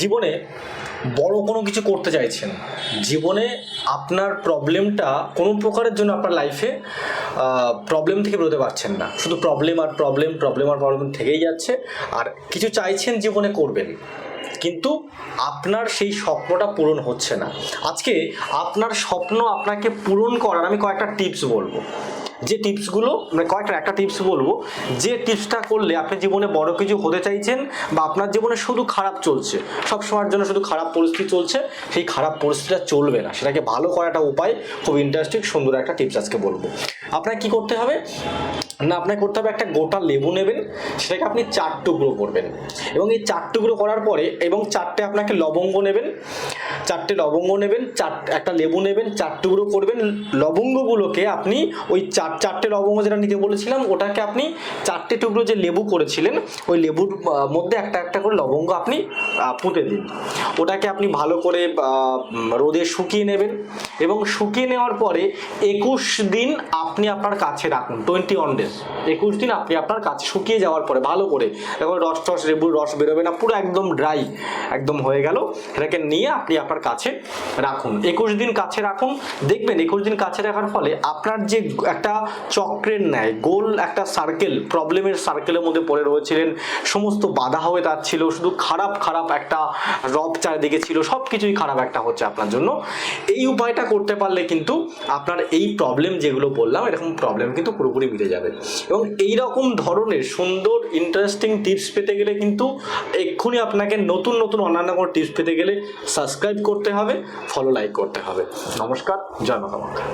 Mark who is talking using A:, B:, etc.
A: জীবনে বড় কোনো কিছু করতে চাইছেন। জীবনে আপনার প্রবলেমটা কোনো প্রকারের জন্য আপনার লাইফে প্রবলেম থেকে বেরোতে পারছেন না। শুধু প্রবলেম আর প্রবলেম প্রবলেম আর প্রবলেম থেকেই যাচ্ছে। আর কিছু চাইছেন জীবনে করবেন, কিন্তু আপনার সেই স্বপ্নটা পূরণ হচ্ছে না। আজকে আপনার স্বপ্ন আপনাকে পূরণ করার আমি কয়েকটা টিপস বলব। যে টিপসগুলো মানে কয়েকটা, একটা টিপস বলব, যে টিপসটা করলে আপনি জীবনে বড় কিছু হতে চাইছেন বা আপনার জীবনে শুধু খারাপ চলছে, সব সময়ের জন্য শুধু খারাপ পরিস্থিতি চলছে, সেই খারাপ পরিস্থিতিটা চলবে না। সেটাকে ভালো করাটা উপায়, খুব ইন্টারেস্টিং সুন্দর একটা টিপস আজকে বলব। আপনাকে কী করতে হবে? না আপনাকে করতে হবে একটা গোটা লেবু নেবেন, সেটাকে আপনি চার টুকরো করবেন। এবং এই চার টুকরো করার পরে এবং চারটে আপনাকে লবঙ্গ নেবেন, চারটে লবঙ্গ নেবেন, চার, একটা লেবু নেবেন, চার টুকরো করবেন। লবঙ্গগুলোকে আপনি ওই চার, চারটে লবঙ্গ যেটা নিতে বলেছিলাম, ওটাকে আপনি চারটে টুকরো যে লেবু করেছিলেন, ওই লেবুর মধ্যে একটা একটা করে লবঙ্গ আপনি পুঁতে দিন। ওটাকে আপনি ভালো করে রোদে শুকিয়ে নেবেন। এবং শুকিয়ে নেওয়ার পরে একুশ দিন আপনি আপনার কাছে রাখুন, টোয়েন্টি ওয়ান ডেজ একুশ দিন আপনি আপনার কাছে শুকিয়ে যাওয়ার পরে ভালো করে এখন রস টস, লেবুর রস বেরোবে না, পুরো একদম ড্রাই একদম হয়ে গেল। এটাকে নিয়ে আপনি আপনার কাছে রাখুন। একুশ দিন কাছে রাখুন। দেখবেন একুশ দিন কাছে রাখার ফলে আপনার যে একটা চক্রের ন্যায়, গোল একটা সার্কেল প্রবলেমের সার্কেলের মধ্যে পড়ে রয়েছিলেন, সমস্ত বাধা হয়ে যাচ্ছিল, শুধু খারাপ খারাপ একটা রব চারিদিকে ছিল সব কিছুই খারাপ একটা হচ্ছে আপনার জন্য। এই উপায়টা করতে পারলে কিন্তু আপনার এই প্রবলেম যেগুলো বললাম, এরকম প্রবলেম কিন্তু পুরোপুরি মিটে যাবে। এবং এই রকম ধরনের সুন্দর ইন্টারেস্টিং টিপস পেতে গেলে কিন্তু এক্ষুনি আপনাকে নতুন নতুন অন্যান্য কোনো টিপস পেতে গেলে সাবস্ক্রাইব করতে হবে ফলো লাইক করতে হবে। নমস্কার, জয় মা কামাখ্যা